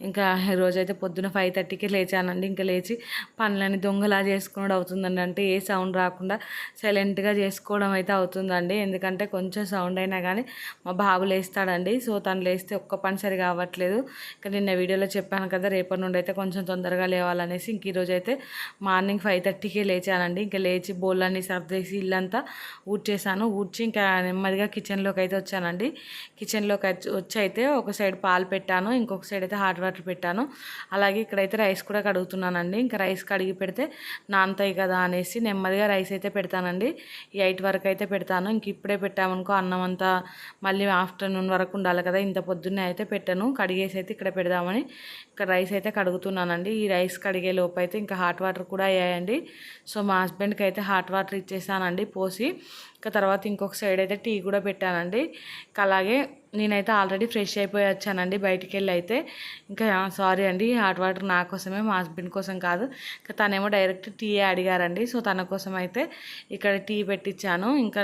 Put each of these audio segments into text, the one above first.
ఇంకా రోజైతే పొద్దున ఫైవ్ థర్టీకి లేచానండి. ఇంకా లేచి పనులని దొంగలా చేసుకోవడం అవుతుందండి. అంటే ఏ సౌండ్ రాకుండా సైలెంట్గా చేసుకోవడం అయితే అవుతుందండి. ఎందుకంటే కొంచెం సౌండ్ అయినా కానీ మా బాబు లేస్తాడండి. సో తను లేస్తే ఒక్క పని కావట్లేదు అవ్వట్లేదు. ఇంకా నిన్న వీడియోలో చెప్పాను కదా రేపటి నుండి అయితే కొంచెం తొందరగా లేవాలనేసి ఇంక ఈరోజు అయితే మార్నింగ్ ఫైవ్ థర్టీకే లేచానండి. ఇంకా లేచి బోళ్ళని సర్దేసి ఇల్లంతా ఊడ్చేసాను ఊడ్చి ఇంకా నెమ్మదిగా కిచెన్లోకి అయితే వచ్చానండి. కిచెన్లోకి వచ్చి అయితే ఒక సైడ్ పాలు పెట్టాను. ఇంకొక సైడ్ అయితే హాట్ వాటర్ పెట్టాను. అలాగే ఇక్కడైతే రైస్ కూడా కడుగుతున్నానండి. ఇంకా రైస్ కడిగి పెడితే నానతాయి కదా అనేసి నెమ్మదిగా రైస్ అయితే పెడతానండి. ఈ ఎయిట్ వరకు అయితే పెడతాను. ఇంక ఇప్పుడే పెట్టామనుకో అన్నం అంతా మళ్ళీ ఆఫ్టర్నూన్ వరకు ఉండాలి కదా. ఇంత పొద్దున్నే అయితే పెట్టాను. కడిగేసి అయితే ఇక్కడ పెడదామని ఇక్కడ రైస్ అయితే కడుగుతున్నానండి. ఈ రైస్ కడిగే లోపు అయితే ఇంకా హాట్ వాటర్ కూడా అయ్యాయండి. సో మా హస్బెండ్కి అయితే హాట్ వాటర్ ఇచ్చేసానండి పోసి. ఇంకా తర్వాత ఇంకొక సైడ్ అయితే టీ కూడా పెట్టానండి. ఇంకా అలాగే నేనైతే ఆల్రెడీ ఫ్రెష్ అయిపోయి వచ్చానండి బయటికి వెళ్ళి అయితే. ఇంకా సారీ అండి హాట్ వాటర్ నా కోసమే మా హస్బెండ్ కోసం కాదు. ఇంకా తనేమో డైరెక్ట్ టీ అడిగారండి. సో తన కోసం అయితే ఇక్కడ టీ పెట్టించాను. ఇంకా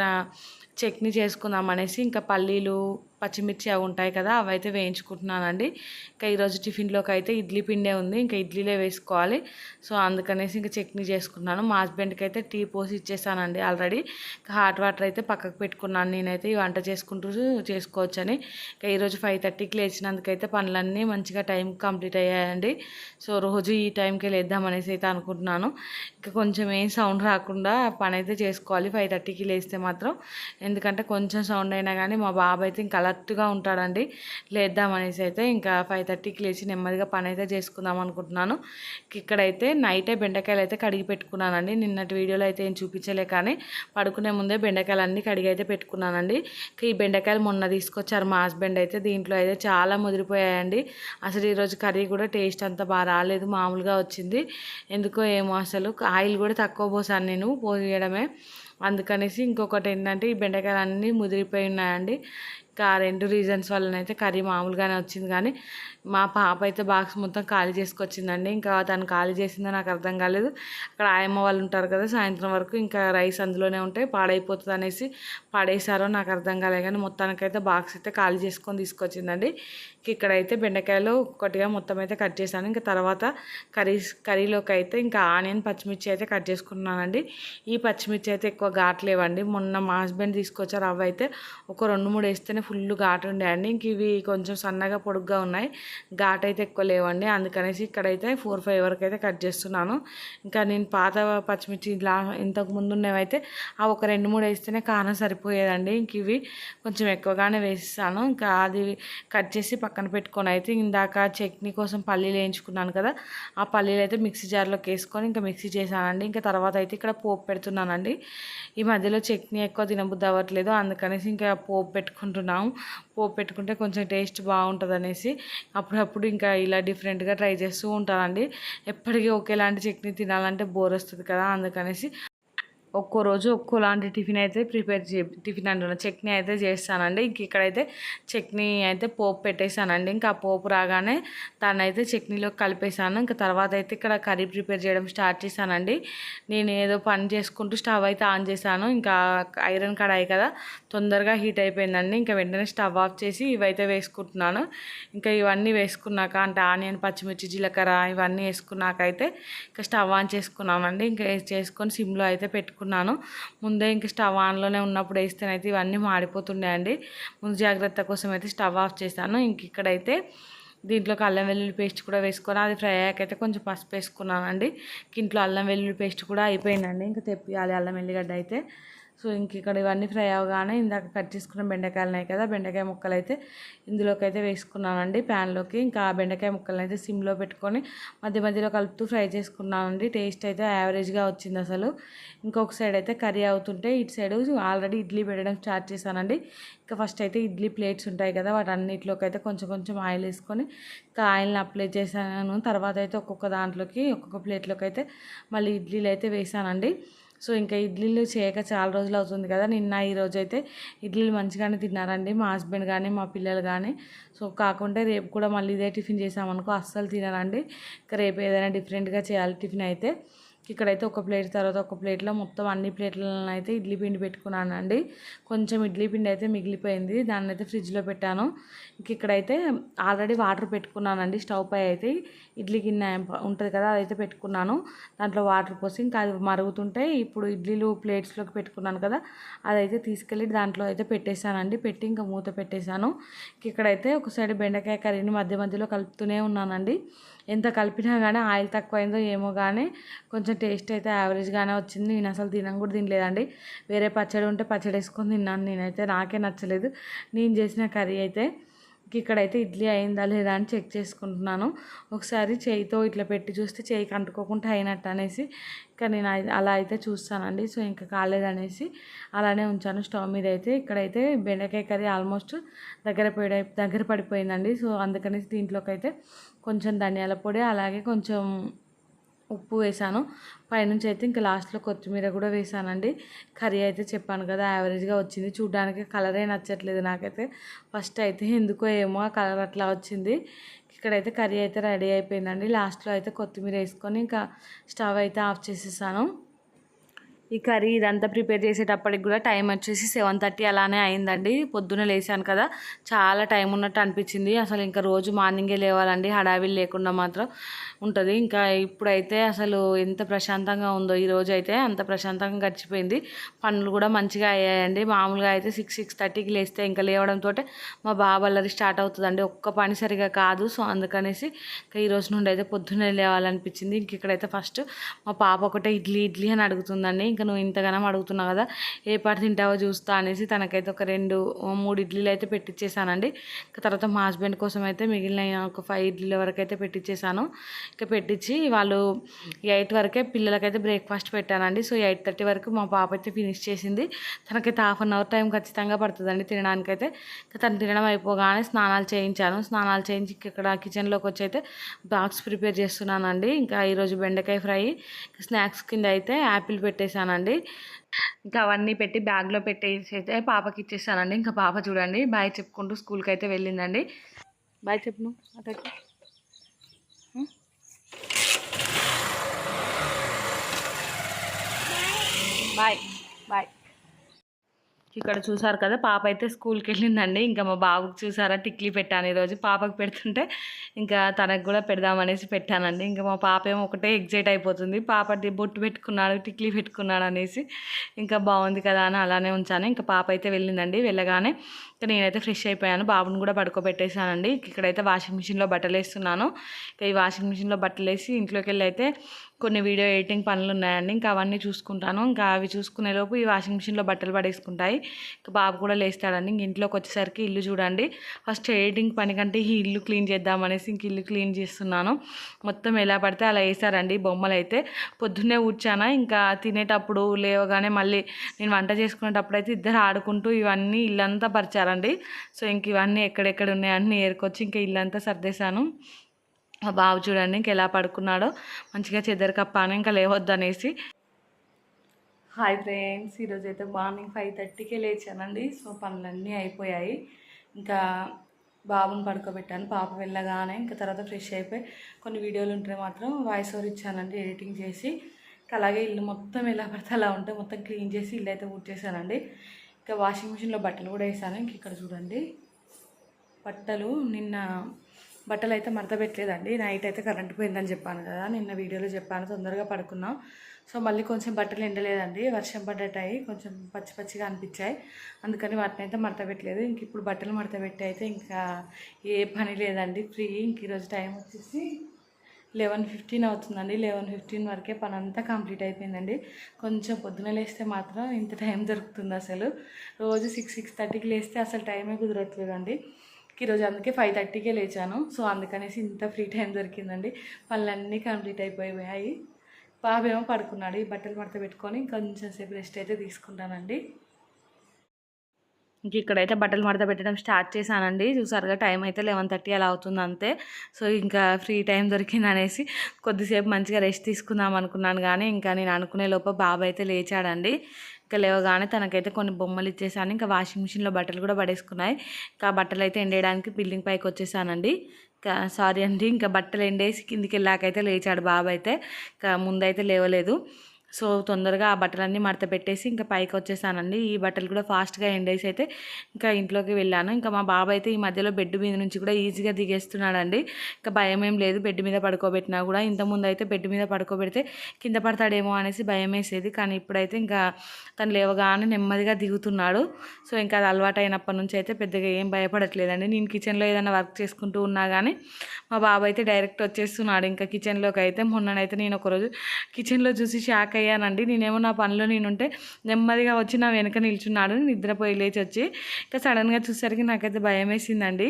చట్నీ చేసుకుందాం అనేసి ఇంకా పల్లీలు పచ్చిమిర్చి అవి ఉంటాయి కదా అవి అయితే వేయించుకుంటున్నానండి. ఇంకా ఈరోజు టిఫిన్లోకి అయితే ఇడ్లీ పిండే ఉంది ఇంకా ఇడ్లీలే వేసుకోవాలి. సో అందుకనేసి ఇంకా చట్నీ చేసుకున్నాను మా హస్బెండ్కి అయితే టీ పోసి ఇచ్చేసానండి ఆల్రెడీ. ఇంకా హాట్ వాటర్ అయితే పక్కకు పెట్టుకున్నాను నేనైతే ఈ వంట చేసుకుంటూ చేసుకోవచ్చని. ఇంకా ఈరోజు ఫైవ్ థర్టీకి లేచినందుకైతే పనులన్నీ మంచిగా టైం కంప్లీట్ అయ్యాయండి. సో రోజు ఈ టైంకి లేద్దాం అనేసి అయితే అనుకుంటున్నాను. ఇంకా కొంచెం ఏం సౌండ్ రాకుండా పని అయితే చేసుకోవాలి ఫైవ్ థర్టీకి లేస్తే మాత్రం. ఎందుకంటే కొంచెం సౌండ్ అయినా కానీ మా బాబు అయితే ఇంకా అలర్ట్గా ఉంటాడండి. లేద్దామనేసి అయితే ఇంకా ఫైవ్ థర్టీకి లేచి నెమ్మదిగా పని అయితే చేసుకుందాం అనుకుంటున్నాను. ఇక్కడైతే నైటే బెండకాయలు అయితే కడిగి పెట్టుకున్నానండి. నిన్నటి వీడియోలో అయితే ఏం చూపించలే కానీ పడుకునే ముందే బెండకాయలు అన్నీ కడిగి అయితే పెట్టుకున్నానండి. ఈ బెండకాయలు మొన్న తీసుకొచ్చారు మా హస్బెండ్ అయితే. దీంట్లో అయితే చాలా ముదిరిపోయాయండి. అసలు ఈరోజు కర్రీ కూడా టేస్ట్ అంత బాగా రాలేదు. మామూలుగా వచ్చింది. ఎందుకో ఏమో అసలు ఆయిల్ కూడా తక్కువ పోసాను నేను పోయడమే. అందుకనేసి ఇంకొకటి ఏంటంటే ఈ బెండకాయలు అన్నీ ముదిరిపోయి ఉన్నాయండి. ఇంకా రెండు రీజన్స్ వల్లనైతే కర్రీ మామూలుగానే వచ్చింది. కానీ మా పాప అయితే బాక్స్ మొత్తం ఖాళీ చేసుకొచ్చిందండి. ఇంకా తను ఖాళీ చేసిందో నాకు అర్థం కాలేదు. అక్కడ ఆయమ్మ వాళ్ళు ఉంటారు కదా సాయంత్రం వరకు ఇంకా రైస్ అందులోనే ఉంటాయి. పాడైపోతుంది అనేసి పాడేశారో నాకు అర్థం కాలేదు. కానీ మొత్తానికైతే బాక్స్ అయితే ఖాళీ చేసుకొని తీసుకొచ్చిందండి. ఇక్కడైతే బెండకాయలు ఒక్కటిగా మొత్తం అయితే కట్ చేశాను. ఇంకా తర్వాత కర్రీస్ కర్రీలోకి అయితే ఇంకా ఆనియన్ పచ్చిమిర్చి అయితే కట్ చేసుకున్నానండి. ఈ పచ్చిమిర్చి అయితే ఎక్కువ ఘాట్లేవండి మొన్న మా హస్బెండ్ తీసుకొచ్చారు. అవి అయితే ఒక రెండు మూడు వేస్తేనే ఫుల్ ఘాటు ఉండేయండి ఇంక ఇవి కొంచెం సన్నగా పొడుగ్గా ఉన్నాయి. ఘాట్ అయితే ఎక్కువ లేవండి. అందుకనేసి ఇక్కడైతే ఫోర్ ఫైవ్ వరకు అయితే కట్ చేస్తున్నాను. ఇంకా నేను పాత పచ్చిమిర్చి ఇలా ఇంతకు ముందు ఉన్నవైతే ఆ ఒక రెండు మూడు వేస్తేనే కారం సరిపోయేదండి. ఇంక ఇవి కొంచెం ఎక్కువగానే వేసిస్తాను ఇంకా అది కట్ చేసి పక్కన పెట్టుకొని అయితే ఇందాక చట్నీ కోసం పల్లీలు వేయించుకున్నాను కదా ఆ పల్లీలు అయితే మిక్సీ జార్లోకి వేసుకొని ఇంకా మిక్సీ చేశానండి. ఇంకా తర్వాత అయితే ఇక్కడ పోపు పెడుతున్నానండి. ఈ మధ్యలో చట్నీ ఎక్కువ తినబుద్ధి అవ్వట్లేదు. అందుకనేసి ఇంకా పోపు పెట్టుకుంటున్నాను. పెట్టుకున్నాం పోపు పెట్టుకుంటే కొంచెం టేస్ట్ బాగుంటుంది అనేసి అప్పుడప్పుడు ఇంకా ఇలా డిఫరెంట్గా ట్రై చేస్తూ ఉంటానండి. ఎప్పటికీ ఒకేలాంటి చట్నీ తినాలంటే బోర్ వస్తుంది కదా అందుకనేసి ఒక్కో రోజు ఒక్కోలాంటి టిఫిన్ అయితే ప్రిపేర్ చే టిఫిన్ అంటున్నా చట్నీ అయితే చేస్తానండి. ఇంక ఇక్కడైతే చట్నీ అయితే పోపు పెట్టేశానండి. ఇంకా ఆ పోపు రాగానే తనైతే చట్నీలో కలిపేశాను. ఇంకా తర్వాత అయితే ఇక్కడ కర్రీ ప్రిపేర్ చేయడం స్టార్ట్ చేశానండి. నేను ఏదో పని చేసుకుంటూ స్టవ్ అయితే ఆన్ చేశాను. ఇంకా ఐరన్ కడాయి కదా తొందరగా హీట్ అయిపోయిందండి. ఇంకా వెంటనే స్టవ్ ఆఫ్ చేసి ఇవైతే వేసుకుంటున్నాను. ఇంకా ఇవన్నీ వేసుకున్నాక అంటే ఆనియన్ పచ్చిమిర్చి జీలకర్ర ఇవన్నీ వేసుకున్నాకైతే ఇంకా స్టవ్ ఆన్ చేసుకున్నామండి. ఇంకా చేసుకొని సిమ్లో అయితే పెట్టుకున్నాను. పెట్టుకున్నాను ముందే ఇంక స్టవ్ ఆన్లోనే ఉన్నప్పుడు వేస్తేనైతే ఇవన్నీ మాడిపోతుండే అండి. ముందు జాగ్రత్త కోసం అయితే స్టవ్ ఆఫ్ చేశాను. ఇంక ఇక్కడైతే దీంట్లోకి అల్లం వెల్లుల్లి పేస్ట్ కూడా వేసుకొని అది ఫ్రై అయ్యాకైతే కొంచెం పసుపు వేసుకున్నానండి ఇంట్లో అల్లం వెల్లుల్లి పేస్ట్ కూడా అయిపోయిందండి. ఇంకా తెప్పియాలి అల్లం వెల్లిగడ్డ అయితే. సో ఇంక ఇక్కడ ఇవన్నీ ఫ్రై అవగానే ఇందాక కట్ చేసుకున్న బెండకాయలు ఉన్నాయి కదా బెండకాయ ముక్కలు అయితే ఇందులోకి అయితే వేసుకున్నానండి ప్యాన్లోకి. ఇంకా ఆ బెండకాయ ముక్కలను అయితే సిమ్లో పెట్టుకొని మధ్య మధ్యలో కలుపుతూ ఫ్రై చేసుకున్నానండి. టేస్ట్ అయితే యావరేజ్గా వచ్చింది అసలు. ఇంకొక సైడ్ అయితే కర్రీ అవుతుంటే ఇటు సైడ్ ఆల్రెడీ ఇడ్లీ పెట్టడం స్టార్ట్ చేశానండి. ఇంకా ఫస్ట్ అయితే ఇడ్లీ ప్లేట్స్ ఉంటాయి కదా వాటి అన్నిటిలోకి అయితే కొంచెం కొంచెం ఆయిల్ వేసుకొని ఇంకా ఆయిల్ని అప్లై చేశాను. తర్వాత అయితే ఒక్కొక్క దాంట్లోకి ఒక్కొక్క ప్లేట్లోకి అయితే మళ్ళీ ఇడ్లీలు అయితే వేసానండి సో ఇంకా ఇడ్లీలు చేయక చాలా రోజులు అవుతుంది కదా నిన్న ఈ అయితే ఇడ్లీలు మంచిగానే తిన్నారండి మా హస్బెండ్ కానీ మా పిల్లలు కానీ. సో కాకుంటే రేపు కూడా మళ్ళీ ఇదే టిఫిన్ చేసామనుకో అస్సలు తినరండి. ఇంకా రేపు ఏదైనా డిఫరెంట్గా చేయాలి టిఫిన్ అయితే. ఇక్కడైతే ఒక ప్లేట్ తర్వాత ఒక ప్లేట్లో మొత్తం అన్ని ప్లేట్లను అయితే ఇడ్లీ పిండి పెట్టుకున్నానండి. కొంచెం ఇడ్లీ పిండి అయితే మిగిలిపోయింది. దాన్ని అయితే ఫ్రిడ్జ్లో పెట్టాను. ఇంక ఇక్కడైతే ఆల్రెడీ వాటర్ పెట్టుకున్నానండి. స్టవ్ పై అయితే ఇడ్లీ గిన్నె ఉంటుంది కదా అదైతే పెట్టుకున్నాను. దాంట్లో వాటర్ పోసి ఇంకా అది మరుగుతుంటే ఇప్పుడు ఇడ్లీలు ప్లేట్స్లోకి పెట్టుకున్నాను కదా అదైతే తీసుకెళ్ళి దాంట్లో అయితే పెట్టేశానండి. పెట్టి ఇంకా మూత పెట్టేశాను. ఇక్కడైతే ఒక సైడ్ బెండకాయ కర్రీని మధ్య మధ్యలో కలుపుతూనే ఉన్నానండి. ఎంత కలిపినా కానీ ఆయిల్ తక్కువైందో ఏమో కానీ కొంచెం టేస్ట్ అయితే యావరేజ్గానే వచ్చింది. నేను అసలు తినం కూడా తినలేదండి. వేరే పచ్చడి ఉంటే పచ్చడి వేసుకొని తిన్నాను. నేనైతే నాకే నచ్చలేదు. నేను చేసిన కర్రీ అయితే ఇక్కడైతే ఇడ్లీ అయిందా లేదా అని చెక్ చేసుకుంటున్నాను. ఒకసారి చేయితో ఇట్లా పెట్టి చూస్తే చేయికి అంటుకోకుండా అయినట్టు అనేసి ఇంకా నేను అలా అయితే చూస్తానండి. సో ఇంకా కాలేదనేసి అలానే ఉంచాను స్టవ్ మీద అయితే. ఇక్కడైతే బెండకాయ కర్రీ ఆల్మోస్ట్ దగ్గర పడి దగ్గర పడిపోయిందండి. సో అందుకనేసి దీంట్లోకి అయితే కొంచెం ధనియాల పొడి అలాగే కొంచెం ఉప్పు వేసాను. పైనుంచి అయితే ఇంకా లాస్ట్లో కొత్తిమీర కూడా వేసానండి. కర్రీ అయితే చెప్పాను కదా యావరేజ్గా వచ్చింది. చూడడానికి కలరే నచ్చట్లేదు నాకైతే. ఫస్ట్ అయితే ఎందుకో ఏమో ఆ కలర్ అట్లా వచ్చింది. ఇక్కడైతే కర్రీ అయితే రెడీ అయిపోయిందండి. లాస్ట్లో అయితే కొత్తిమీర వేసుకొని ఇంకా స్టవ్ అయితే ఆఫ్ చేసేసాను. ఈ కర్రీ ఇదంతా ప్రిపేర్ చేసేటప్పటికి కూడా టైం వచ్చేసి సెవెన్ థర్టీ అలానే అయిందండి. పొద్దున లేచాను కదా చాలా టైం ఉన్నట్టు అనిపించింది. అసలు ఇంకా రోజు మార్నింగే లేవాలండి హడావిడి లేకుండా మాత్రం ఉంటుంది. ఇంకా ఇప్పుడైతే అసలు ఎంత ప్రశాంతంగా ఉందో ఈ రోజు అయితే అంత ప్రశాంతంగా గడిచిపోయింది. పనులు కూడా మంచిగా అయ్యాయండి. మామూలుగా అయితే సిక్స్ సిక్స్ థర్టీకి లేస్తే ఇంకా లేవడంతో మా బాబల్లరి స్టార్ట్ అవుతుందండి. ఒక్క పని సరిగా కాదు. సో అందుకనేసి ఇంకా ఈ రోజు నుండి అయితే పొద్దున్నే లేవాలనిపించింది. ఇంక ఇక్కడైతే ఫస్ట్ మా పాప ఒకటే ఇడ్లీ ఇడ్లీ అని అడుగుతుందండి. ఇంకా నువ్వు ఇంతగానం అడుగుతున్నావు కదా ఏ పాట తింటావో చూస్తా అనేసి తనకైతే ఒక రెండు మూడు ఇడ్లీలు అయితే పెట్టించేసానండి ఇంకా తర్వాత మా హస్బెండ్ కోసం అయితే మిగిలిన ఒక ఫైవ్ ఇడ్లీల వరకు అయితే పెట్టించేసాను ఇంకా పెట్టించి వాళ్ళు ఎయిట్ వరకే పిల్లలకైతే బ్రేక్ఫాస్ట్ పెట్టానండి. సో ఎయిట్ థర్టీ వరకు మా పాప అయితే ఫినిష్ చేసింది. తనకైతే హాఫ్ అన్ అవర్ టైం ఖచ్చితంగా పడుతుందండి తినడానికైతే. ఇంకా తను తినడం అయిపోగానే స్నానాలు చేయించాను. స్నానాలు చేయించి ఇక్కడ కిచెన్లోకి వచ్చి అయితే బాక్స్ ప్రిపేర్ చేస్తున్నానండి. ఇంకా ఈరోజు బెండకాయ ఫ్రై స్నాక్స్ కింద అయితే యాపిల్ పెట్టేశాను ఇచ్చేసానండి ఇంకా అవన్నీ పెట్టి బ్యాగ్లో పెట్టేసి అయితే పాపకి ఇచ్చేసానండి. ఇంకా పాప చూడండి బాయ్ చెప్పుకుంటూ స్కూల్కి అయితే వెళ్ళిందండి. బాయ్ చెప్పు అతకి బాయ్ బాయ్. ఇక్కడ చూసారు కదా పాప అయితే స్కూల్కి వెళ్ళిందండి ఇంకా మా బాబుకి చూసారా టిక్లీ పెట్టాను ఈరోజు పాపకు పెడుతుంటే ఇంకా తనకు కూడా పెడదామనేసి పెట్టానండి. ఇంకా మా పాప ఏమో ఒకటే ఎగ్జైట్ అయిపోతుంది. పాప బొట్టు పెట్టుకున్నాడు టిక్లీ పెట్టుకున్నాడు అనేసి ఇంకా బాగుంది కదా అని అలానే ఉంచాను. ఇంకా పాప అయితే వెళ్ళిందండి. వెళ్ళగానే నేనైతే ఫ్రెష్ అయిపోయాను. బాబుని కూడా పడుకోబెట్టేశానండి. ఇక్కడైతే వాషింగ్ మిషన్లో బట్టలు వేస్తున్నాను. ఇంకా ఈ వాషింగ్ మిషన్లో బట్టలు వేసి ఇంట్లోకి వెళ్ళి అయితే కొన్ని వీడియో ఎడిటింగ్ పనులు ఉన్నాయండి ఇంకా అవన్నీ చూసుకుంటాను. ఇంకా అవి చూసుకునే లోపు ఈ వాషింగ్ మిషన్లో బట్టలు పడేసుకుంటాయి. ఇంకా బాబు కూడా లేస్తాడండి. ఇంక ఇంట్లోకి వచ్చేసరికి ఇల్లు చూడండి. ఫస్ట్ ఎడిటింగ్ పని కంటే ఈ ఇల్లు క్లీన్ చేద్దామనేసి ఇంక ఇల్లు క్లీన్ చేస్తున్నాను. మొత్తం ఎలా పడితే అలా వేసారండి బొమ్మలు అయితే పొద్దున్నే కూర్చానా ఇంకా తినేటప్పుడు లేవగానే మళ్ళీ నేను వంట చేసుకునేటప్పుడు అయితే ఇద్దరు ఆడుకుంటూ ఇవన్నీ ఇల్లంతా పరిచారండి సో ఇంక ఇవన్నీ ఎక్కడెక్కడ ఉన్నాయి అన్నీ ఏరుకొచ్చి ఇంకా ఇల్లంతా సర్దేశాను. మా బాబు చూడండి ఇంక ఎలా పడుకున్నాడో. మంచిగా చెద్దరు కప్పాను ఇంకా లేవద్దు అనేసి హాయ్ ఫ్రెండ్స్ ఈరోజు అయితే మార్నింగ్ ఫైవ్ థర్టీకే లేచానండి. సో పనులన్నీ అయిపోయాయి. ఇంకా బాబుని పడుకోబెట్టాను. పాప వెళ్ళగానే ఇంకా తర్వాత ఫ్రెష్ అయిపోయి కొన్ని వీడియోలు ఉంటే మాత్రం వాయిస్ ఓవర్ ఇచ్చానండి ఎడిటింగ్ చేసి. అలాగే ఇల్లు మొత్తం ఎలా పడితే అలా ఉంటే మొత్తం క్లీన్ చేసి ఇల్లు అయితే చేశానండి ఇంకా వాషింగ్ మిషన్లో బట్టలు కూడా వేసాను. ఇంక ఇక్కడ చూడండి. బట్టలు నిన్న బట్టలు అయితే మడత పెట్టలేదండి. నైట్ అయితే కరెంట్ పోయిందని చెప్పాను కదా. నిన్న వీడియోలో చెప్పాను. తొందరగా పడుకున్నాం. సో మళ్ళీ కొంచెం బట్టలు ఎండలేదండి. వర్షం పడ్డటాయి కొంచెం పచ్చి పచ్చిగా అనిపించాయి. అందుకని వాటిని అయితే మడత పెట్టలేదు. ఇంక ఇప్పుడు బట్టలు మడత పెట్టి అయితే ఇంకా ఏ పని లేదండి. ఫ్రీ ఇంక ఈరోజు టైం వచ్చేసి లెవెన్ ఫిఫ్టీన్ అవుతుందండి. లెవెన్ ఫిఫ్టీన్ వరకే పని అంతా కంప్లీట్ అయిపోయిందండి. కొంచెం పొద్దున లేస్తే మాత్రం ఇంత టైం దొరుకుతుంది అసలు. రోజు సిక్స్ సిక్స్ థర్టీకి లేస్తే అసలు టైమే కుదరట్లేదండి. ఈరోజు అందుకే ఫైవ్ థర్టీకే లేచాను. సో అందుకనేసి ఇంత ఫ్రీ టైం దొరికిందండి. పనులన్నీ కంప్లీట్ అయిపోయాయి. బాబేమో పడుకున్నాడు. ఈ బట్టలు మడత పెట్టుకొని కొంచెం సేపు రెస్ట్ అయితే తీసుకుంటానండి. ఇంక ఇక్కడైతే బట్టలు మడత పెట్టడం స్టార్ట్ చేశానండి. చూసారుగా టైం అయితే లెవెన్ థర్టీ అలా అవుతుంది అంతే. సో ఇంకా ఫ్రీ టైం దొరికింది అనేసి కొద్దిసేపు మంచిగా రెస్ట్ తీసుకుందాం అనుకున్నాను కానీ ఇంకా నేను అనుకునే లోప బాబు అయితే లేచాడండి. ఇంకా లేవగానే తనకైతే కొన్ని బొమ్మలు ఇచ్చేసాను. ఇంకా వాషింగ్ మిషన్లో బట్టలు కూడా పడేసుకున్నాయి. ఇంకా బట్టలు అయితే ఎండేయడానికి బిల్డింగ్ పైకి వచ్చేసానండి. ఇంకా సారీ అండి. ఇంకా బట్టలు ఎండేసి కిందికి వెళ్ళాకైతే లేచాడు బాబు అయితే. ఇంకా ముందైతే లేవలేదు. సో తొందరగా ఆ బట్టలన్నీ మడత పెట్టేసి ఇంకా పైకి వచ్చేసానండి. ఈ బట్టలు కూడా ఫాస్ట్గా ఎండేసి అయితే ఇంకా ఇంట్లోకి వెళ్ళాను. ఇంకా మా బాబు అయితే ఈ మధ్యలో బెడ్ మీద నుంచి కూడా ఈజీగా దిగేస్తున్నాడండి. ఇంకా భయం ఏం లేదు బెడ్ మీద పడుకోబెట్టినా కూడా. ఇంతకుముందు అయితే బెడ్ మీద పడుకోబెడితే కింద పడతాడేమో అనేసి భయం వేసేది. కానీ ఇప్పుడైతే ఇంకా తను లేవగానే నెమ్మదిగా దిగుతున్నాడు. సో ఇంకా అది అలవాటు అయినప్పటి నుంచి అయితే పెద్దగా ఏం భయపడట్లేదండి. నేను కిచెన్లో ఏదైనా వర్క్ చేసుకుంటూ ఉన్నా కానీ మా బాబు అయితే డైరెక్ట్ వచ్చేస్తున్నాడు. ఇంకా కిచెన్లోకి అయితే మొన్ననైతే నేను ఒకరోజు కిచెన్లో చూసి షాక్ అయ్యానండి. నేనేమో నా పనిలో నేనుంటే నెమ్మదిగా వచ్చి నా వెనక నిల్చున్నాడు. నిద్రపోయి లేచి వచ్చి ఇంకా సడన్గా చూసేసరికి నాకైతే భయం వేసిందండి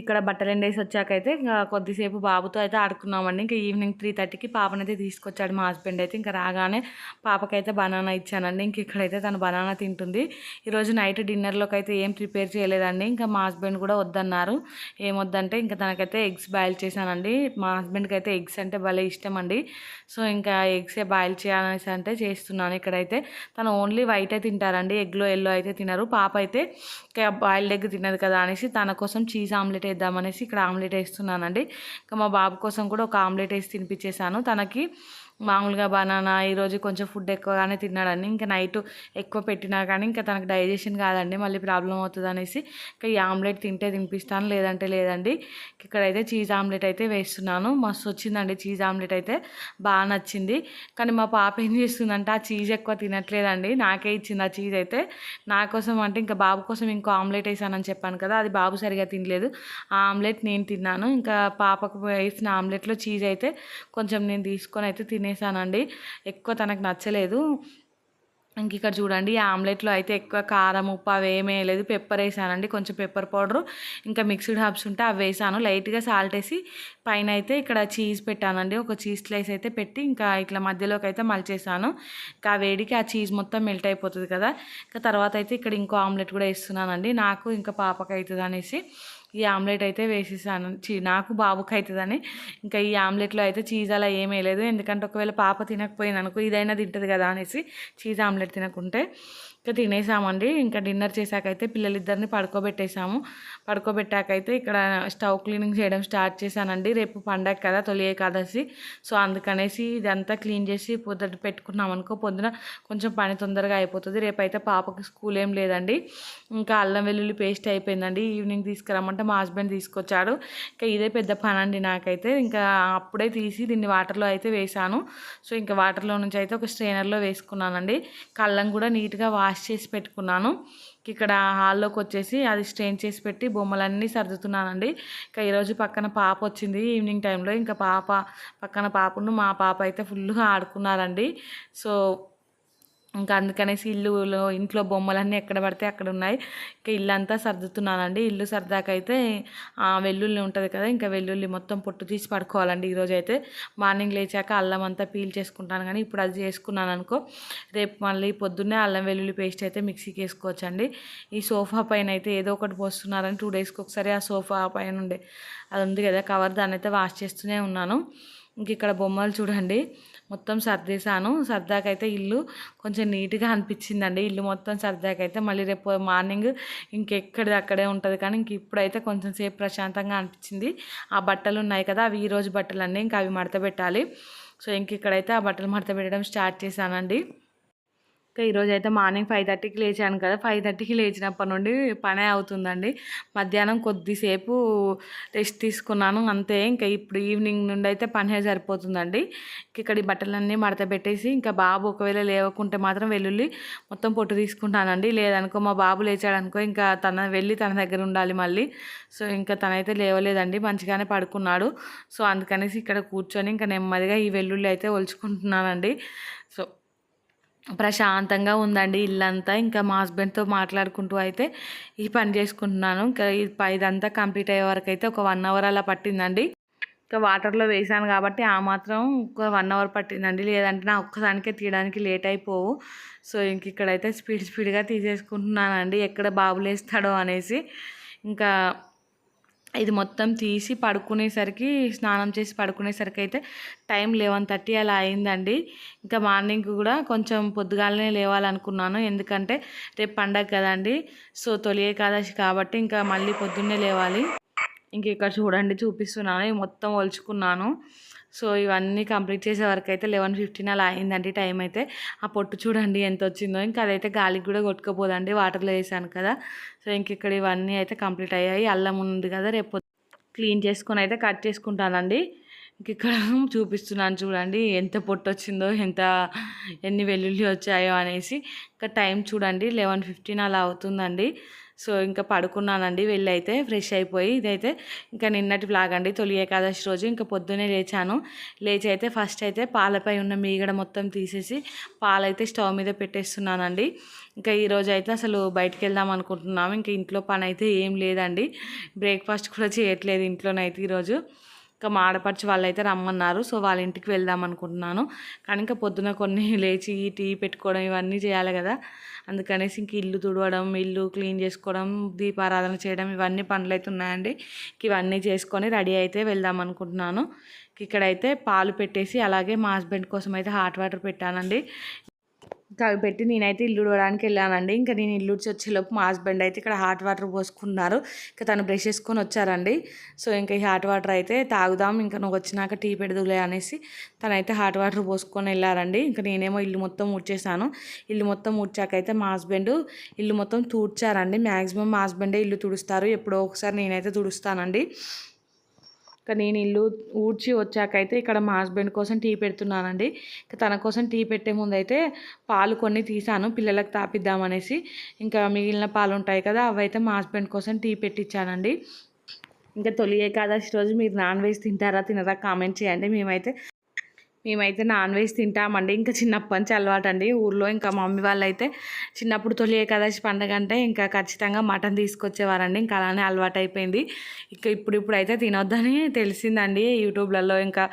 ఇక్కడ బట్టలు ఎండేసి వచ్చాకైతే ఇంకా కొద్దిసేపు బాబుతో అయితే ఆడుకున్నామండి. ఇంకా ఈవినింగ్ త్రీ థర్టీకి పాపనైతే తీసుకొచ్చాడు మా హస్బెండ్ అయితే. ఇంకా రాగానే పాపకైతే బనానా ఇచ్చానండి. ఇంక ఇక్కడైతే తను బనానా తింటుంది. ఈరోజు నైట్ డిన్నర్లోకి అయితే ఏం ప్రిపేర్ చేయలేదండి. ఇంకా మా హస్బెండ్ కూడా వద్దన్నారు. ఏమొద్దంటే ఇంకా తనకైతే ఎగ్స్ బాయిల్ చేశానండి. మా హస్బెండ్కి అయితే ఎగ్స్ అంటే భలే ఇష్టం అండి సో ఇంకా ఎగ్సే బాయిల్ చేయాలనేసి అంటే చేస్తున్నాను ఇక్కడైతే. తను ఓన్లీ వైటే తింటారండి. ఎగ్లో ఎల్లో అయితే తినరు. పాప అయితే బాయిల్ బాయిల్డ్ ఎగ్ తినదు కదా అనేసి తన కోసం చీజ్ ఆమ్లెట్ ఆమ్లెట్ వేద్దామనేసి ఇక్కడ ఆమ్లెట్ వేస్తున్నానండి. ఇంకా మా బాబు కోసం కూడా ఒక ఆమ్లెట్ వేసి తినిపించేశాను తనకి మామూలుగా బనానా ఈరోజు కొంచెం ఫుడ్ ఎక్కువగానే తిన్నాడని ఇంకా నైట్ ఎక్కువ పెట్టినా కానీ ఇంకా తనకు డైజెషన్ కాదండి. మళ్ళీ ప్రాబ్లం అవుతుంది అనేసి ఇంకా ఈ ఆమ్లెట్ తింటే తినిపిస్తాను లేదంటే లేదండి. ఇక్కడైతే చీజ్ ఆమ్లెట్ అయితే వేస్తున్నాను. మస్తు వచ్చిందండి చీజ్ ఆమ్లెట్ అయితే. బాగా నచ్చింది. కానీ మా పాప ఏం చేస్తుందంటే ఆ చీజ్ ఎక్కువ తినట్లేదండి. నాకే ఇచ్చింది ఆ చీజ్ అయితే. నా కోసం అంటే ఇంకా బాబు కోసం ఇంకో ఆమ్లెట్ వేసానని చెప్పాను కదా అది బాబు సరిగా తినలేదు. ఆ ఆమ్లెట్ నేను తిన్నాను. ఇంకా పాపకు వేసిన ఆమ్లెట్లో చీజ్ అయితే కొంచెం నేను తీసుకొని అయితే తినే తినేసానండి. ఎక్కువ తనకు నచ్చలేదు. ఇంక ఇక్కడ చూడండి ఈ ఆమ్లెట్లో అయితే ఎక్కువ కారం ఉప్పు అవి ఏమీ వేయలేదు. పెప్పర్ వేసానండి కొంచెం పెప్పర్ పౌడర్. ఇంకా మిక్స్డ్ హబ్స్ ఉంటే అవి వేసాను. లైట్గా సాల్ట్ వేసి పైన అయితే ఇక్కడ చీజ్ పెట్టానండి. ఒక చీజ్ స్లైస్ అయితే పెట్టి ఇంకా ఇట్లా మధ్యలోకి అయితే మలిచేసాను. ఇంకా ఆ వేడికి ఆ చీజ్ మొత్తం మెల్ట్ అయిపోతుంది కదా. ఇంకా తర్వాత అయితే ఇక్కడ ఇంకో ఆమ్లెట్ కూడా వేస్తున్నానండి. నాకు ఇంకా పాపకి అవుతుంది అనేసి. ఈ ఆమ్లెట్ అయితే వేసేసాను. చీ నాకు బాబుకి అవుతుందని ఇంకా ఈ ఆమ్లెట్లో అయితే చీజ్ అలా ఏమీ లేదు ఎందుకంటే ఒకవేళ పాప తినకపోయింది అనుకో ఇదైనా తింటుంది కదా అనేసి చీజ్ ఆమ్లెట్ తినకుంటే. ఇంకా తినేసామండి. ఇంకా డిన్నర్ చేశాకైతే పిల్లలిద్దరిని పడుకోబెట్టేసాము. పడుకోబెట్టాకైతే ఇక్కడ స్టవ్ క్లీనింగ్ చేయడం స్టార్ట్ చేశానండి. రేపు పండగ కదా తొలి ఏకాదశి. సో అందుకనేసి ఇదంతా క్లీన్ చేసి పొద్దుట పెట్టుకున్నాం అనుకో పొద్దున కొంచెం పని తొందరగా అయిపోతుంది. రేపైతే పాపకి స్కూల్ ఏం లేదండి. ఇంకా అల్లం వెల్లుల్లి పేస్ట్ అయిపోయిందండి. ఈవినింగ్ తీసుకురమ్మంటే మా హస్బెండ్ తీసుకొచ్చాడు. ఇంకా ఇదే పెద్ద పని అండి నాకైతే. ఇంకా అప్పుడే తీసి దీన్ని వాటర్లో అయితే వేసాను సో ఇంకా వాటర్లో నుంచి అయితే ఒక స్ట్రైనర్లో వేసుకున్నానండి. కళ్ళం కూడా నీట్గా వాష్ చేసి పెట్టుకున్నాను. ఇక్కడ హాల్లోకి వచ్చేసి అది స్ట్రెయిన్ చేసి పెట్టి బొమ్మలన్నీ సర్దుతున్నానండి. ఇంకా ఈరోజు పక్కన పాప వచ్చింది ఈవినింగ్ టైంలో. ఇంకా పాప పక్కన పాపను మా పాప అయితే ఫుల్గా ఆడుకున్నారండి. సో ఇంకా అందుకనేసి ఇల్లులో ఇంట్లో బొమ్మలన్నీ ఎక్కడ పడితే అక్కడ ఉన్నాయి. ఇంకా ఇల్లు అంతా సర్దుతున్నానండి. ఇల్లు సర్దాకైతే వెల్లుల్లి ఉంటుంది కదా ఇంకా వెల్లుల్లి మొత్తం పొట్టు తీసి పడుకోవాలండి ఈరోజు అయితే మార్నింగ్ లేచాక అల్లం అంతా పీల్ చేసుకుంటాను కానీ ఇప్పుడు అది చేసుకున్నాను అనుకో రేపు మళ్ళీ పొద్దున్నే అల్లం వెల్లుల్లి పేస్ట్ అయితే మిక్సీకి వేసుకోవచ్చండి. ఈ సోఫా పైన అయితే ఏదో ఒకటి పోస్తున్నారని టూ డేస్కి ఒకసారి ఆ సోఫా పైన ఉండే అది ఉంది కదా కవర్ దాన్ని అయితే వాష్ చేస్తూనే ఉన్నాను. ఇంక ఇక్కడ బొమ్మలు చూడండి. మొత్తం సర్దేశాను. సర్దాకైతే ఇల్లు కొంచెం నీట్గా అనిపించిందండి. ఇల్లు మొత్తం సర్దాకైతే మళ్ళీ రేపు మార్నింగ్ ఇంకెక్కడిది అక్కడే ఉంటుంది కానీ ఇంక ఇప్పుడైతే కొంచెం సేపు ప్రశాంతంగా అనిపించింది. ఆ బట్టలు ఉన్నాయి కదా అవి ఈరోజు బట్టలు అండి ఇంకా అవి మడత పెట్టాలి. సో ఇంక ఇక్కడైతే ఆ బట్టలు మడత పెట్టడం స్టార్ట్ చేశానండి. ఇంకా ఈరోజు అయితే మార్నింగ్ ఫైవ్ థర్టీకి లేచాను కదా ఫైవ్ థర్టీకి లేచినప్పటి నుండి పనే అవుతుందండి. మధ్యాహ్నం కొద్దిసేపు రెస్ట్ తీసుకున్నాను అంతే. ఇంకా ఇప్పుడు ఈవినింగ్ నుండి అయితే పనే సరిపోతుందండి. ఇక్కడ ఈ బట్టలన్నీ మడత పెట్టేసి ఇంకా బాబు ఒకవేళ లేవకుంటే మాత్రం వెల్లుల్లి మొత్తం పొట్టు తీసుకుంటానండి. లేదనుకో మా బాబు లేచాడనుకో ఇంకా తన వెళ్ళి తన దగ్గర ఉండాలి మళ్ళీ. సో ఇంకా తనైతే లేవలేదండి మంచిగానే పడుకున్నాడు. సో అందుకనేసి ఇక్కడ కూర్చొని ఇంకా నెమ్మదిగా ఈ వెల్లుల్లి అయితే ఒలుచుకుంటున్నానండి. ప్రశాంతంగా ఉందండి ఇల్లంతా. ఇంకా మా హస్బెండ్తో మాట్లాడుకుంటూ అయితే ఈ పని చేసుకుంటున్నాను. ఇంకా ఇదంతా కంప్లీట్ అయ్యే వరకు అయితే ఒక వన్ అవర్ అలా పట్టిందండి. ఇంకా వాటర్లో వేసాను కాబట్టి ఆ మాత్రం ఒక వన్ అవర్ పట్టిందండి. లేదంటే నా ఒక్కదానికే తీయడానికి లేట్ అయిపోవు. సో ఇంక ఇక్కడైతే స్పీడ్ స్పీడ్గా తీసేసుకుంటున్నానండి. ఎక్కడ బాబులేస్తాడో అనేసి. ఇంకా ఇది మొత్తం తీసి పడుకునేసరికి స్నానం చేసి పడుకునేసరికి అయితే టైం లెవెన్ థర్టీ అలా అయిందండి. ఇంకా మార్నింగ్ కూడా కొంచెం పొద్దుగాలనే లేవాలనుకున్నాను. ఎందుకంటే రేపు పండగ కదండి. సో తొలి ఏకాదశి కాబట్టి ఇంకా మళ్ళీ పొద్దున్నే లేవాలి. ఇంక ఇక్కడ చూడండి చూపిస్తున్నాను. మొత్తం ఒలుచుకున్నాను. సో ఇవన్నీ కంప్లీట్ చేసే వరకు అయితే లెవెన్ ఫిఫ్టీన్ అలా అయిందండి టైం అయితే. ఆ పొట్టు చూడండి ఎంత వచ్చిందో ఇంకా అదైతే గాలికి కూడా కొట్టుకోపోదండి వాటర్లో వేసాను కదా. సో ఇంక ఇక్కడ ఇవన్నీ అయితే కంప్లీట్ అయ్యాయి. అల్లం ఉంది కదా రేపు క్లీన్ చేసుకొని అయితే కట్ చేసుకుంటానండి. ఇంక ఇక్కడ చూపిస్తున్నాను చూడండి ఎంత పొట్టు వచ్చిందో ఎంత ఎన్ని వెల్లుల్లి వచ్చాయో అనేసి. ఇంకా టైం చూడండి లెవెన్ ఫిఫ్టీన్ అలా అవుతుందండి. సో ఇంకా పడుకున్నానండి. వెళ్ళి అయితే ఫ్రెష్ అయిపోయి ఇదైతే ఇంకా నిన్నటి బ్లాగ్ అండి. తొలి ఏకాదశి రోజు ఇంకా పొద్దున్నే లేచాను. లేచి అయితే ఫస్ట్ అయితే పాలపై ఉన్న మీగడ మొత్తం తీసేసి పాలైతే స్టవ్ మీద పెట్టేస్తున్నానండి. ఇంకా ఈరోజు అయితే అసలు బయటకు వెళ్దాం అనుకుంటున్నాము. ఇంకా ఇంట్లో పని అయితే ఏం లేదండి. బ్రేక్ఫాస్ట్ కూడా చేయట్లేదు ఇంట్లోనైతే ఈరోజు ఇంకా మా ఆడపడిచి వాళ్ళు అయితే రమ్మన్నారు. సో వాళ్ళ ఇంటికి వెళ్దాం అనుకుంటున్నాను. కానీ ఇంకా పొద్దున కొన్ని లేచి టీ పెట్టుకోవడం ఇవన్నీ చేయాలి కదా. అందుకనేసి ఇంక ఇల్లు తుడవడం ఇల్లు క్లీన్ చేసుకోవడం దీపారాధన చేయడం ఇవన్నీ పనులు అయితే ఉన్నాయండి ఇవన్నీ చేసుకొని రెడీ అయితే వెళ్దాం అనుకుంటున్నాను. ఇక్కడైతే పాలు పెట్టేసి అలాగే మా హస్బెండ్ కోసం అయితే హాట్ వాటర్ పెట్టానండి. పెట్టి నేనైతే ఇల్లు ఉడవడానికి వెళ్ళానండి. ఇంకా నేను ఇల్లు ఉడిచి వచ్చేలోపు మా హస్బెండ్ అయితే ఇక్కడ హాట్ వాటర్ పోసుకున్నారు. ఇంకా తను బ్రష్ చేసుకొని వచ్చారండి. సో ఇంకా ఈ హాట్ వాటర్ అయితే తాగుదాం ఇంకా నువ్వు వచ్చినాక టీ పెడదులే అనేసి తనైతే హాట్ వాటర్ పోసుకొని వెళ్ళారండి. ఇంకా నేనేమో ఇల్లు మొత్తం ఊడ్చేసాను ఇల్లు మొత్తం ఊడ్చాకైతే మా హస్బెండ్ ఇల్లు మొత్తం తూడ్చారండి. మ్యాక్సిమం మా హస్బెండే ఇల్లు తుడుస్తారు. ఎప్పుడో ఒకసారి నేనైతే తుడుస్తానండి. ఇక నేను ఇల్లు ఊడ్చి వచ్చాకైతే ఇక్కడ మా హస్బెండ్ కోసం టీ పెడుతున్నానండి. ఇక తన కోసం టీ పెట్టే ముందు అయితే పాలు కొన్ని తీసాను పిల్లలకు తాపిద్దామనేసి ఇంకా మిగిలిన పాలు ఉంటాయి కదా అవి అయితే మా హస్బెండ్ కోసం టీ పెట్టించానండి ఇంకా తొలి ఏకాదశి రోజు మీరు నాన్ వెజ్ తింటారా తినరా కామెంట్ చేయండి. మేమైతే మేమైతే నాన్ వెజ్ తింటామండి. ఇంకా చిన్నప్పటి నుంచి అలవాటు అండి ఊర్లో ఇంకా మమ్మీ వాళ్ళు అయితే చిన్నప్పుడు తొలి ఏకాదశి పండగ అంటే ఇంకా ఖచ్చితంగా మటన్ తీసుకొచ్చేవారండి. ఇంకా అలానే అలవాటు అయిపోయింది ఇంకా ఇప్పుడు ఇప్పుడు అయితే తినొద్దని తెలిసిందండి. యూట్యూబ్లలో ఇంకా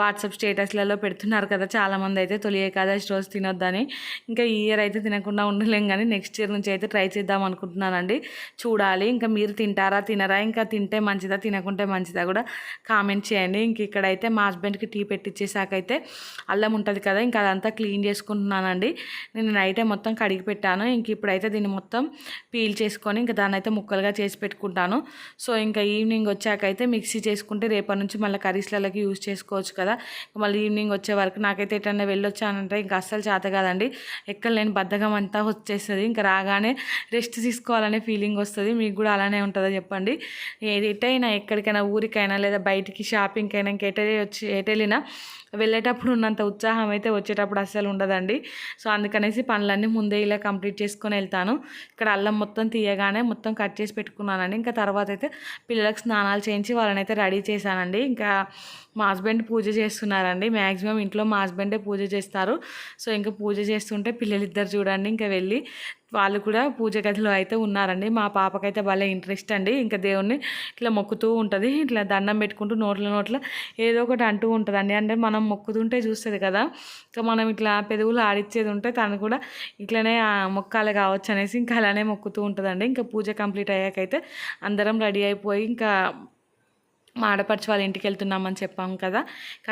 వాట్సాప్ స్టేటస్లలో పెడుతున్నారు కదా చాలామంది అయితే తొలి ఏకాదశి రోజు తినొద్దని. ఇంకా ఈ ఇయర్ అయితే తినకుండా ఉండలేం కానీ నెక్స్ట్ ఇయర్ నుంచి అయితే ట్రై చేద్దాం అనుకుంటున్నానండి. చూడాలి. ఇంకా మీరు తింటారా తినరా? ఇంకా తింటే మంచిదా తినకుంటే మంచిదా కూడా కామెంట్ చేయండి. ఇంక ఇక్కడైతే మా హస్బెండ్కి టీ పెట్టించేసాకైతే అయితే అల్లం ఉంటుంది కదా ఇంకా అదంతా క్లీన్ చేసుకుంటున్నానండి. నేను నైటే మొత్తం కడిగి పెట్టాను. ఇంక ఇప్పుడైతే దీన్ని మొత్తం పీల్ చేసుకొని ఇంకా దాన్ని అయితే ముక్కలుగా చేసి పెట్టుకుంటాను. సో ఇంకా ఈవినింగ్ వచ్చాకైతే మిక్సీ చేసుకుంటే రేపటి నుంచి మళ్ళీ కర్రీస్లలోకి యూజ్ చేసుకోవచ్చు కదా. మళ్ళీ ఈవినింగ్ వచ్చే వరకు నాకైతే ఎటన్నా వెళ్ళొచ్చానంటే ఇంకా అస్సలు చేత కాదండి. ఎక్కడ లేని బద్ధకం అంతా వచ్చేస్తుంది. ఇంకా రాగానే రెస్ట్ తీసుకోవాలనే ఫీలింగ్ వస్తుంది. మీకు కూడా అలానే ఉంటుందో చెప్పండి. ఎటైనా ఎక్కడికైనా ఊరికైనా లేదా బయటికి షాపింగ్కి అయినా ఇంకెటే వచ్చి ఎటెళ్ళినా వెళ్ళేటప్పుడు ఉన్నంత ఉత్సాహం అయితే వచ్చేటప్పుడు అస్సలు ఉండదండి. సో అందుకనేసి పనులన్నీ ముందే ఇలా కంప్లీట్ చేసుకొని వెళ్తాను. ఇక్కడ అల్లం మొత్తం తీయగానే మొత్తం కట్ చేసి పెట్టుకున్నానండి. ఇంకా తర్వాత అయితే పిల్లలకు స్నానాలు చేయించి వాళ్ళని అయితే రెడీ చేశానండి. ఇంకా మా హస్బెండ్ పూజ చేస్తున్నారండి. మ్యాక్సిమం ఇంట్లో మా హస్బెండే పూజ చేస్తారు. సో ఇంకా పూజ చేస్తుంటే పిల్లలు ఇద్దరు చూడండి ఇంకా వెళ్ళి వాళ్ళు కూడా పూజ గదిలో అయితే ఉన్నారండి. మా పాపకైతే భలే ఇంట్రెస్ట్ అండి. ఇంకా దేవుణ్ణి ఇట్లా మొక్కుతూ ఉంటుంది. ఇట్లా దండం పెట్టుకుంటూ నోట్ల నోట్ల ఏదో ఒకటి అంటూ ఉంటుందండి. అంటే మనం మొక్కుతుంటే చూస్తుంది కదా. ఇంకా మనం ఇట్లా పెదవులు ఆడిచ్చేది ఉంటే తను కూడా ఇట్లనే మొక్కాలి కావచ్చు అనేసి ఇంకా అలానే మొక్కుతూ ఉంటుందండి. ఇంకా పూజ కంప్లీట్ అయ్యాకైతే అందరం రెడీ అయిపోయి ఇంకా మా ఆడపడిచి వాళ్ళ ఇంటికి వెళ్తున్నామని చెప్పాం కదా.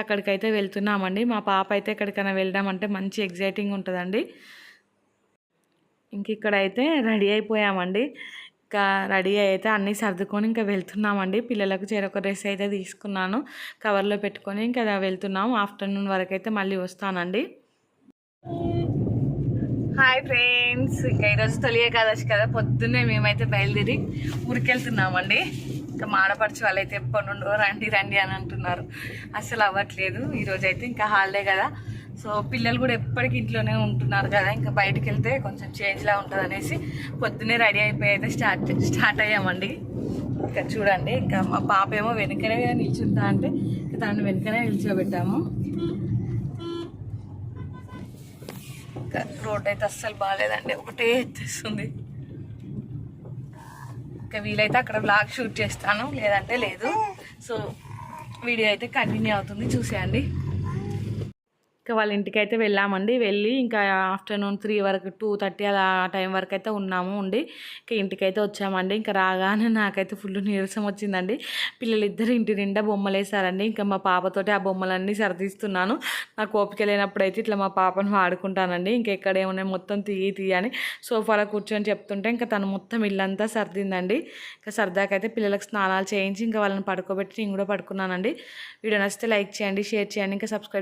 అక్కడికైతే వెళ్తున్నామండి. మా పాప అయితే ఎక్కడికైనా వెళ్ళడం అంటే మంచి ఎగ్జైటింగ్ ఉంటుందండి. ఇంక ఇక్కడైతే రెడీ అయిపోయామండి. ఇంకా రెడీ అయితే అన్నీ సర్దుకొని ఇంకా వెళ్తున్నామండి. పిల్లలకు చేరొక డ్రెస్ అయితే తీసుకున్నాను. కవర్లో పెట్టుకొని ఇంకా వెళ్తున్నాము. ఆఫ్టర్నూన్ వరకు అయితే మళ్ళీ వస్తానండి. హాయ్ ఫ్రెండ్స్ ఇంకా ఈరోజు తొలి ఏకాదశి కదా. పొద్దున్నే మేమైతే బయలుదేరి ఇంకా వెళ్తున్నామండి ఇంకా మాడపరిచి వాళ్ళైతే ఎప్పటి నుండో రండి రండి అని అంటున్నారు. అసలు అవ్వట్లేదు. ఈరోజు అయితే ఇంకా హాలిడే కదా. సో పిల్లలు కూడా ఎప్పటికి ఇంట్లోనే ఉంటున్నారు కదా. ఇంకా బయటకు వెళ్తే కొంచెం చేంజ్లా ఉంటుంది అనేసి పొద్దున్నే రెడీ అయిపోయి అయితే స్టార్ట్ స్టార్ట్ అయ్యామండి. ఇంకా చూడండి ఇంకా మా పాప ఏమో వెనుకనే నిల్చుంటా అంటే ఇంకా తనని వెనుకనే నిల్చోబెట్టాము. ఇంకా రోడ్ అయితే అస్సలు బాగాలేదండి. ఒకటే ఎత్తేస్తుంది. ఇంకా వీలైతే అక్కడ బ్లాగ్ షూట్ చేస్తాను. లేదంటే లేదు. సో వీడియో అయితే కంటిన్యూ అవుతుంది. చూసేయండి. ఇంకా వాళ్ళ ఇంటికి అయితే వెళ్ళామండి. వెళ్ళి ఇంకా ఆఫ్టర్నూన్ త్రీ వరకు టూ థర్టీ అలా టైం వరకు అయితే ఉన్నాము ఉండి ఇంకా ఇంటికి అయితే వచ్చామండి. ఇంకా రాగానే నాకైతే ఫుల్ నీరసం వచ్చిందండి. పిల్లలు ఇద్దరు ఇంటి నిండా బొమ్మలు వేసారండి ఇంకా మా పాపతోటి ఆ బొమ్మలన్నీ సర్దిస్తున్నాను. నాకు ఓపిక లేనప్పుడు అయితే ఇట్లా మా పాపను వాడుకుంటానండి. ఇంకా ఎక్కడ ఏమున్నాయి మొత్తం తీయి తీయి అని సోఫాలో కూర్చొని చెప్తుంటే ఇంకా తను మొత్తం ఇల్లంతా సర్దిందండి. ఇంకా సరదాకైతే పిల్లలకు స్నానాలు చేయించి ఇంకా వాళ్ళని పడుకోబెట్టి నేను కూడా పడుకున్నానండి. వీడియో నచ్చితే లైక్ చేయండి షేర్ చేయండి. ఇంకా సబ్స్క్రైబ్